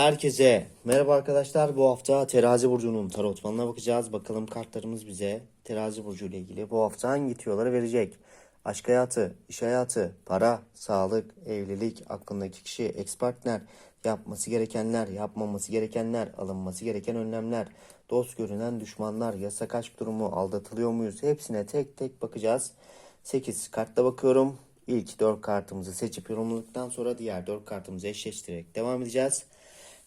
Herkese merhaba arkadaşlar. Bu hafta Terazi burcunun tarotmanına bakacağız. Bakalım kartlarımız bize Terazi burcu ile ilgili bu hafta hangi tüyoları verecek? Aşk hayatı, iş hayatı, para, sağlık, evlilik, aklındaki kişi, ex partner, yapması gerekenler, yapmaması gerekenler, alınması gereken önlemler, dost görünen düşmanlar, yasak aşk durumu, aldatılıyor muyuz? Hepsine tek tek bakacağız. 8 kartta bakıyorum. İlk 4 kartımızı seçip yorumladıktan sonra diğer 4 kartımızı eşleştirerek devam edeceğiz.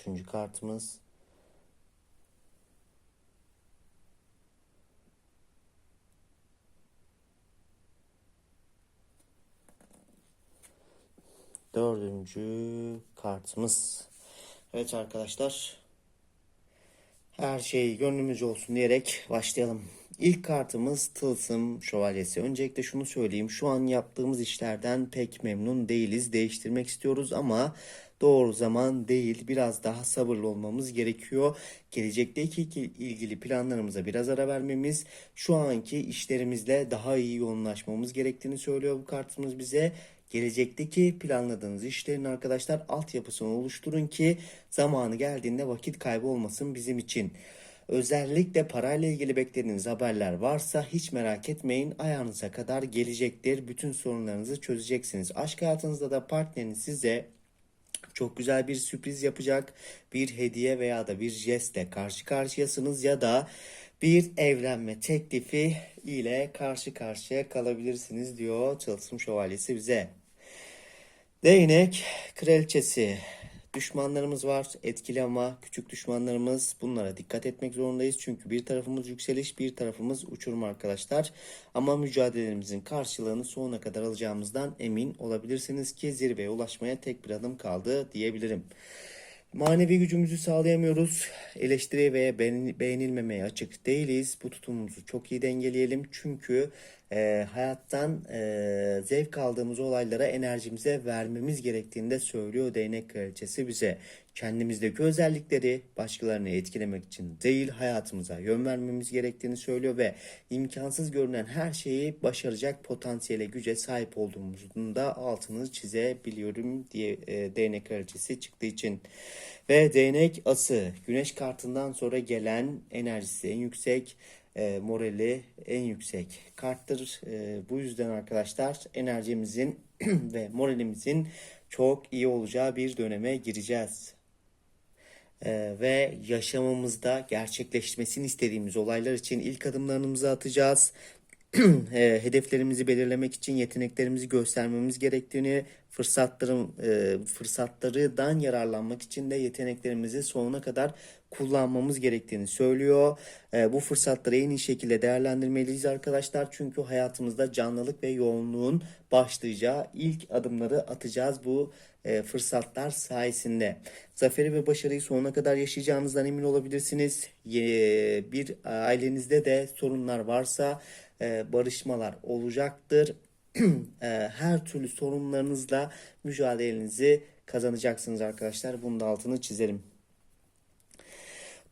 Üçüncü kartımız. Dördüncü kartımız. Evet arkadaşlar. Her şey gönlümüzce olsun diyerek başlayalım. İlk kartımız Tılsım Şövalyesi. Öncelikle şunu söyleyeyim. Şu an yaptığımız işlerden pek memnun değiliz. Değiştirmek istiyoruz ama doğru zaman değil. Biraz daha sabırlı olmamız gerekiyor. Gelecekteki ilgili planlarımıza biraz ara vermemiz, şu anki işlerimizle daha iyi yoğunlaşmamız gerektiğini söylüyor bu kartımız bize. Gelecekteki planladığınız işlerin arkadaşlar altyapısını oluşturun ki zamanı geldiğinde vakit kaybı olmasın bizim için. Özellikle parayla ilgili beklediğiniz haberler varsa hiç merak etmeyin ayağınıza kadar gelecektir. Bütün sorunlarınızı çözeceksiniz. Aşk hayatınızda da partneriniz size çok güzel bir sürpriz yapacak. Bir hediye veya da bir jestle karşı karşıyasınız ya da bir evlenme teklifi ile karşı karşıya kalabilirsiniz diyor Tılsım Şövalyesi bize. Değnek kraliçesi. Düşmanlarımız var etkili ama küçük düşmanlarımız bunlara dikkat etmek zorundayız. Çünkü bir tarafımız yükseliş bir tarafımız uçurum arkadaşlar. Ama mücadelemizin karşılığını sonuna kadar alacağımızdan emin olabilirsiniz ki zirveye ulaşmaya tek bir adım kaldı diyebilirim. Manevi gücümüzü sağlayamıyoruz. Eleştiriye veya beğenilmemeye açık değiliz. Bu tutumumuzu çok iyi dengeleyelim. Çünkü e, hayattan e, zevk aldığımız olaylara enerjimize vermemiz gerektiğini de söylüyor değnek kraliçesi bize. Kendimizdeki özellikleri başkalarını etkilemek için değil hayatımıza yön vermemiz gerektiğini söylüyor ve imkansız görünen her şeyi başaracak potansiyele güce sahip olduğumuzun da altını çizebiliyorum diye e, değnek kraliçesi çıktığı için. Ve değnek ası güneş kartından sonra gelen enerjisi en yüksek e, morali en yüksek karttır. E, bu yüzden arkadaşlar enerjimizin ve moralimizin çok iyi olacağı bir döneme gireceğiz. E, ve yaşamımızda gerçekleşmesini istediğimiz olaylar için ilk adımlarımızı atacağız. hedeflerimizi belirlemek için yeteneklerimizi göstermemiz gerektiğini, fırsatların e, fırsatlardan yararlanmak için de yeteneklerimizi sonuna kadar kullanmamız gerektiğini söylüyor. Bu fırsatları en iyi şekilde değerlendirmeliyiz arkadaşlar. Çünkü hayatımızda canlılık ve yoğunluğun başlayacağı ilk adımları atacağız bu fırsatlar sayesinde. Zaferi ve başarıyı sonuna kadar yaşayacağınızdan emin olabilirsiniz. Bir ailenizde de sorunlar varsa e, barışmalar olacaktır. e, her türlü sorunlarınızla mücadelenizi kazanacaksınız arkadaşlar. Bunun da altını çizelim.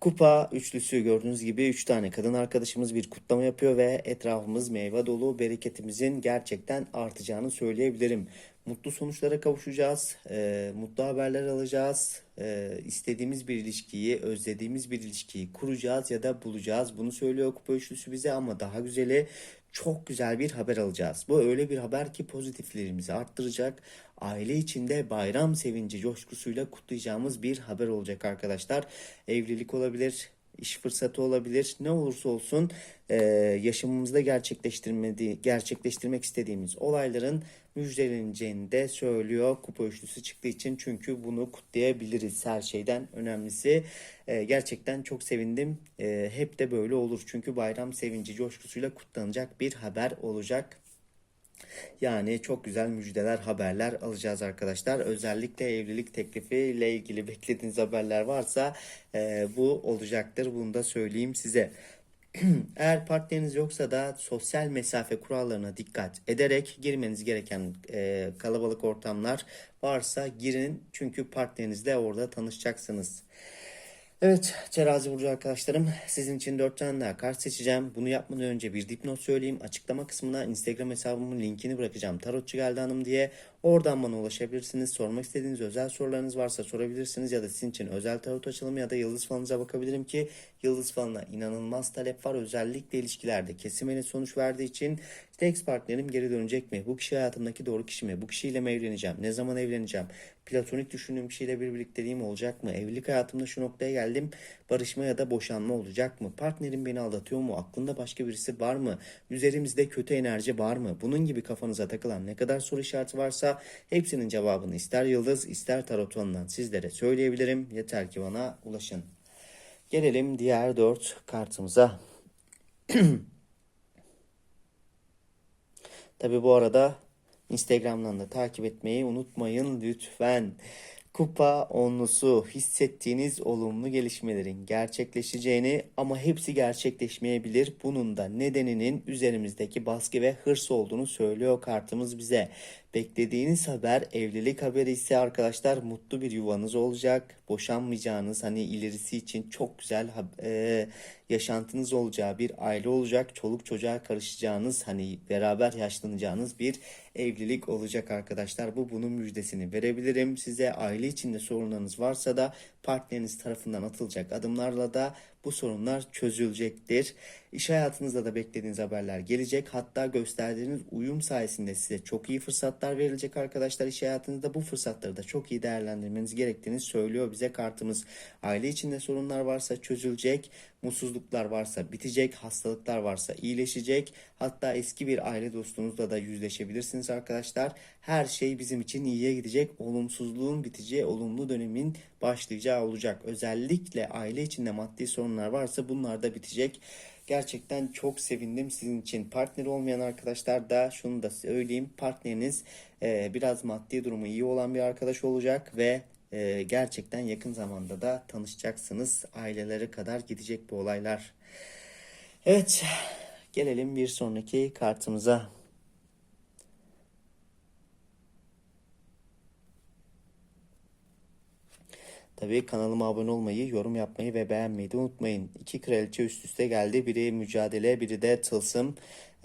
Kupa üçlüsü gördüğünüz gibi 3 tane kadın arkadaşımız bir kutlama yapıyor ve etrafımız meyve dolu bereketimizin gerçekten artacağını söyleyebilirim. Mutlu sonuçlara kavuşacağız, e, mutlu haberler alacağız, e, istediğimiz bir ilişkiyi, özlediğimiz bir ilişkiyi kuracağız ya da bulacağız. Bunu söylüyor kupa üçlüsü bize ama daha güzeli çok güzel bir haber alacağız. Bu öyle bir haber ki pozitiflerimizi arttıracak. Aile içinde bayram sevinci coşkusuyla kutlayacağımız bir haber olacak arkadaşlar. Evlilik olabilir, iş fırsatı olabilir. Ne olursa olsun e, yaşamımızda gerçekleştirmedi, gerçekleştirmek istediğimiz olayların müjdeleneceğini de söylüyor kupa üçlüsü çıktığı için. Çünkü bunu kutlayabiliriz her şeyden önemlisi. E, gerçekten çok sevindim. E, hep de böyle olur. Çünkü bayram sevinci coşkusuyla kutlanacak bir haber olacak. Yani çok güzel müjdeler, haberler alacağız arkadaşlar. Özellikle evlilik teklifi ile ilgili beklediğiniz haberler varsa e, bu olacaktır. Bunu da söyleyeyim size. Eğer partneriniz yoksa da sosyal mesafe kurallarına dikkat ederek girmeniz gereken e, kalabalık ortamlar varsa girin. Çünkü partnerinizle orada tanışacaksınız. Evet terazi burcu arkadaşlarım sizin için 4 tane daha kart seçeceğim. Bunu yapmadan önce bir dipnot söyleyeyim. Açıklama kısmına Instagram hesabımın linkini bırakacağım. Tarotçu geldi hanım diye. Oradan bana ulaşabilirsiniz. Sormak istediğiniz özel sorularınız varsa sorabilirsiniz. Ya da sizin için özel tarot açılımı ya da yıldız falınıza bakabilirim ki yıldız falına inanılmaz talep var. Özellikle ilişkilerde kesimene sonuç verdiği için Seks partnerim geri dönecek mi? Bu kişi hayatımdaki doğru kişi mi? Bu kişiyle mi evleneceğim? Ne zaman evleneceğim? Platonik düşündüğüm kişiyle bir birlikteliğim olacak mı? Evlilik hayatımda şu noktaya geldim. Barışma ya da boşanma olacak mı? Partnerim beni aldatıyor mu? Aklında başka birisi var mı? Üzerimizde kötü enerji var mı? Bunun gibi kafanıza takılan ne kadar soru işareti varsa hepsinin cevabını ister yıldız ister tarot alanından sizlere söyleyebilirim. Yeter ki bana ulaşın. Gelelim diğer dört kartımıza. Tabi bu arada Instagram'dan da takip etmeyi unutmayın lütfen. Kupa onlusu hissettiğiniz olumlu gelişmelerin gerçekleşeceğini ama hepsi gerçekleşmeyebilir. Bunun da nedeninin üzerimizdeki baskı ve hırs olduğunu söylüyor kartımız bize. Beklediğiniz haber evlilik haberi ise arkadaşlar mutlu bir yuvanız olacak. Boşanmayacağınız hani ilerisi için çok güzel e, yaşantınız olacağı bir aile olacak. Çoluk çocuğa karışacağınız hani beraber yaşlanacağınız bir evlilik olacak arkadaşlar. Bu bunun müjdesini verebilirim. Size aile içinde sorunlarınız varsa da partneriniz tarafından atılacak adımlarla da bu sorunlar çözülecektir. İş hayatınızda da beklediğiniz haberler gelecek. Hatta gösterdiğiniz uyum sayesinde size çok iyi fırsatlar verilecek arkadaşlar. İş hayatınızda bu fırsatları da çok iyi değerlendirmeniz gerektiğini söylüyor bize kartımız. Aile içinde sorunlar varsa çözülecek. Mutsuzluklar varsa bitecek. Hastalıklar varsa iyileşecek. Hatta eski bir aile dostunuzla da yüzleşebilirsiniz arkadaşlar. Her şey bizim için iyiye gidecek. Olumsuzluğun biteceği, olumlu dönemin başlayacağı olacak. Özellikle aile içinde maddi sorunlar varsa bunlar da bitecek. Gerçekten çok sevindim sizin için. Partneri olmayan arkadaşlar da şunu da söyleyeyim. Partneriniz e, biraz maddi durumu iyi olan bir arkadaş olacak ve e, gerçekten yakın zamanda da tanışacaksınız. Aileleri kadar gidecek bu olaylar. Evet gelelim bir sonraki kartımıza. Tabii kanalıma abone olmayı, yorum yapmayı ve beğenmeyi de unutmayın. İki kraliçe üst üste geldi. Biri mücadele, biri de tılsım.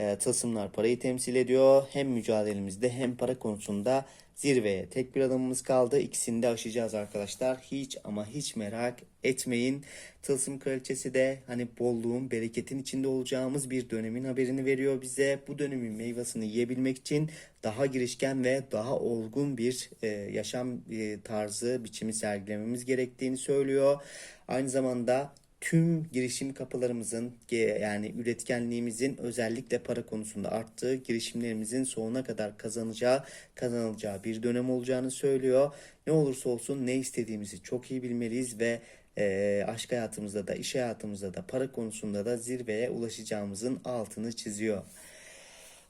E, tılsımlar parayı temsil ediyor. Hem mücadelemizde hem para konusunda zirveye tek bir adımımız kaldı. İkisini de aşacağız arkadaşlar. Hiç ama hiç merak etmeyin. Tılsım Kraliçesi de hani bolluğun, bereketin içinde olacağımız bir dönemin haberini veriyor bize. Bu dönemin meyvasını yiyebilmek için daha girişken ve daha olgun bir e, yaşam e, tarzı, biçimi sergilememiz gerektiğini söylüyor. Aynı zamanda tüm girişim kapılarımızın yani üretkenliğimizin özellikle para konusunda arttığı, girişimlerimizin sonuna kadar kazanacağı, kazanılacağı bir dönem olacağını söylüyor. Ne olursa olsun ne istediğimizi çok iyi bilmeliyiz ve e, aşk hayatımızda da, iş hayatımızda da, para konusunda da zirveye ulaşacağımızın altını çiziyor.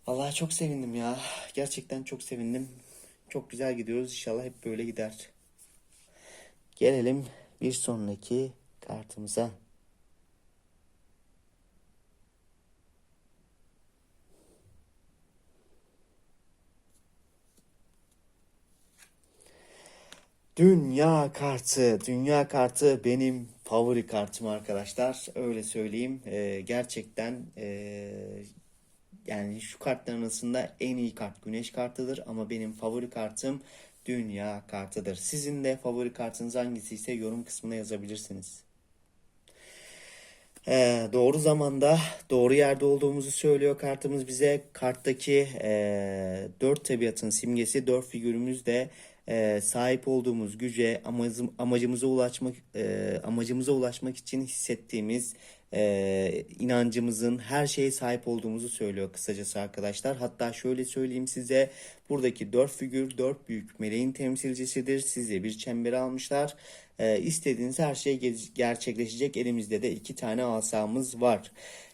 Vallahi çok sevindim ya. Gerçekten çok sevindim. Çok güzel gidiyoruz. İnşallah hep böyle gider. Gelelim bir sonraki kartımıza. Dünya kartı. Dünya kartı benim favori kartım arkadaşlar. Öyle söyleyeyim. Ee, gerçekten e, yani şu kartların arasında en iyi kart güneş kartıdır. Ama benim favori kartım dünya kartıdır. Sizin de favori kartınız hangisi ise yorum kısmına yazabilirsiniz. Ee, doğru zamanda doğru yerde olduğumuzu söylüyor kartımız bize. Karttaki e, dört tabiatın simgesi, dört figürümüz de e, sahip olduğumuz güce, amacım, amacımıza ulaşmak e, amacımıza ulaşmak için hissettiğimiz e, inancımızın her şeye sahip olduğumuzu söylüyor kısacası arkadaşlar. Hatta şöyle söyleyeyim size buradaki dört figür dört büyük meleğin temsilcisidir. Size bir çembere almışlar. E, istediğiniz her şey gerçekleşecek. Elimizde de iki tane asamız var.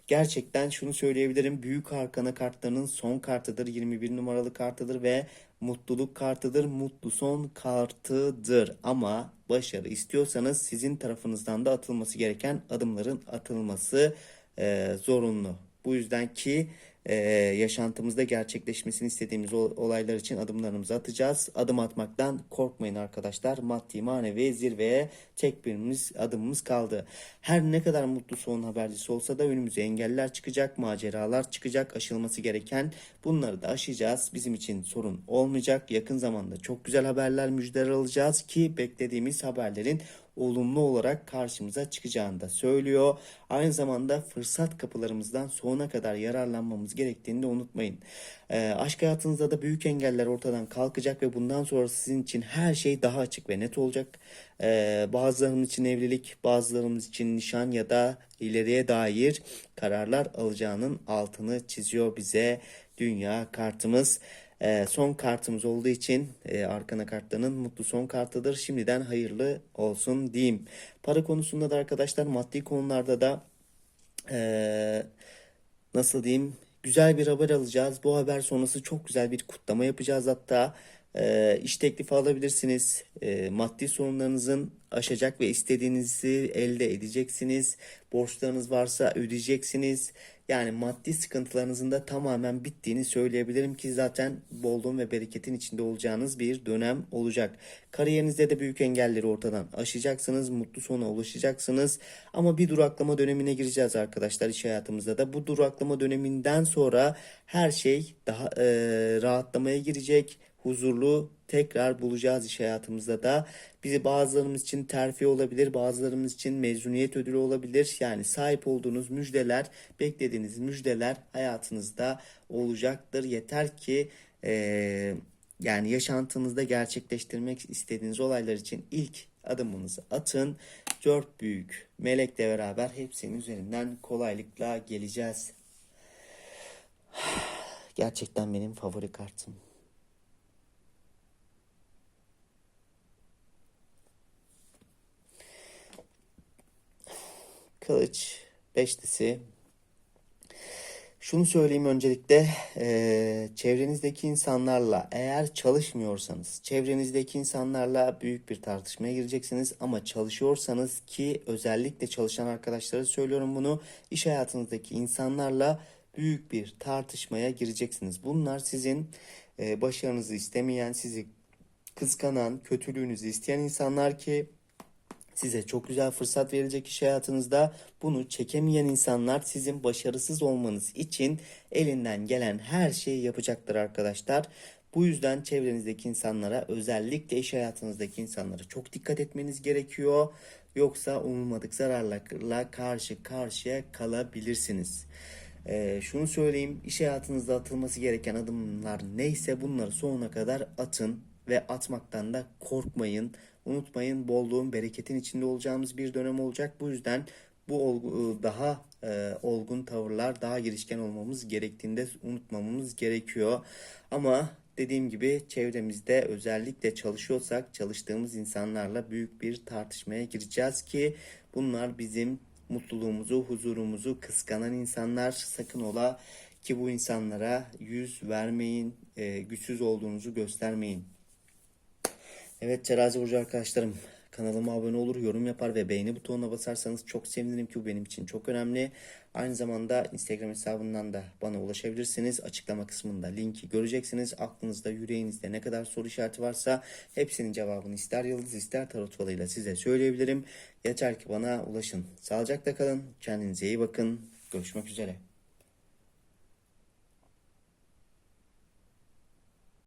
Gerçekten şunu söyleyebilirim. Büyük Arkana kartlarının son kartıdır. 21 numaralı kartıdır ve mutluluk kartıdır. Mutlu son kartıdır. Ama başarı istiyorsanız sizin tarafınızdan da atılması gereken adımların atılması e, zorunlu. Bu yüzden ki e, yaşantımızda gerçekleşmesini istediğimiz ol- olaylar için adımlarımızı atacağız. Adım atmaktan korkmayın arkadaşlar. Maddi manevi zirveye tek birimiz adımımız kaldı. Her ne kadar mutlu son habercisi olsa da önümüze engeller çıkacak, maceralar çıkacak, aşılması gereken bunları da aşacağız. Bizim için sorun olmayacak. Yakın zamanda çok güzel haberler, müjdeler alacağız ki beklediğimiz haberlerin olumlu olarak karşımıza çıkacağını da söylüyor. Aynı zamanda fırsat kapılarımızdan sonuna kadar yararlanmamız gerektiğini de unutmayın. Ee, aşk hayatınızda da büyük engeller ortadan kalkacak ve bundan sonra sizin için her şey daha açık ve net olacak. Ee, bazılarımız için evlilik, bazılarımız için nişan ya da ileriye dair kararlar alacağının altını çiziyor bize dünya kartımız. Ee, son kartımız olduğu için e, arkana kartlarının mutlu son kartıdır. Şimdiden hayırlı olsun diyeyim. Para konusunda da arkadaşlar maddi konularda da e, nasıl diyeyim güzel bir haber alacağız. Bu haber sonrası çok güzel bir kutlama yapacağız hatta. E, iş teklifi alabilirsiniz. E, maddi sorunlarınızın aşacak ve istediğinizi elde edeceksiniz. Borçlarınız varsa ödeyeceksiniz. Yani maddi sıkıntılarınızın da tamamen bittiğini söyleyebilirim ki zaten bolluğun ve bereketin içinde olacağınız bir dönem olacak. Kariyerinizde de büyük engelleri ortadan aşacaksınız, mutlu sona ulaşacaksınız. Ama bir duraklama dönemine gireceğiz arkadaşlar iş hayatımızda da. Bu duraklama döneminden sonra her şey daha e, rahatlamaya girecek huzurlu tekrar bulacağız iş hayatımızda da. Bizi bazılarımız için terfi olabilir, bazılarımız için mezuniyet ödülü olabilir. Yani sahip olduğunuz müjdeler, beklediğiniz müjdeler hayatınızda olacaktır. Yeter ki eee, yani yaşantınızda gerçekleştirmek istediğiniz olaylar için ilk adımınızı atın. Dört büyük melekle beraber hepsinin üzerinden kolaylıkla geleceğiz. Gerçekten benim favori kartım. Kılıç beşlisi. Şunu söyleyeyim öncelikle eee, çevrenizdeki insanlarla eğer çalışmıyorsanız çevrenizdeki insanlarla büyük bir tartışmaya gireceksiniz ama çalışıyorsanız ki özellikle çalışan arkadaşlara söylüyorum bunu iş hayatınızdaki insanlarla büyük bir tartışmaya gireceksiniz. Bunlar sizin eee, başarınızı istemeyen, sizi kıskanan, kötülüğünüzü isteyen insanlar ki Size çok güzel fırsat verilecek iş hayatınızda. Bunu çekemeyen insanlar sizin başarısız olmanız için elinden gelen her şeyi yapacaktır arkadaşlar. Bu yüzden çevrenizdeki insanlara özellikle iş hayatınızdaki insanlara çok dikkat etmeniz gerekiyor. Yoksa umulmadık zararlarla karşı karşıya kalabilirsiniz. Ee, şunu söyleyeyim, iş hayatınızda atılması gereken adımlar neyse bunları sonuna kadar atın ve atmaktan da korkmayın. Unutmayın bolluğun, bereketin içinde olacağımız bir dönem olacak. Bu yüzden bu olgu, daha e, olgun tavırlar, daha girişken olmamız gerektiğinde unutmamamız gerekiyor. Ama dediğim gibi çevremizde özellikle çalışıyorsak çalıştığımız insanlarla büyük bir tartışmaya gireceğiz ki bunlar bizim mutluluğumuzu, huzurumuzu kıskanan insanlar sakın ola ki bu insanlara yüz vermeyin, e, güçsüz olduğunuzu göstermeyin. Evet terazi burcu arkadaşlarım kanalıma abone olur, yorum yapar ve beğeni butonuna basarsanız çok sevinirim ki bu benim için çok önemli. Aynı zamanda Instagram hesabından da bana ulaşabilirsiniz. Açıklama kısmında linki göreceksiniz. Aklınızda, yüreğinizde ne kadar soru işareti varsa hepsinin cevabını ister yıldız ister tarot falıyla size söyleyebilirim. Yeter ki bana ulaşın. Sağlıcakla kalın. Kendinize iyi bakın. Görüşmek üzere.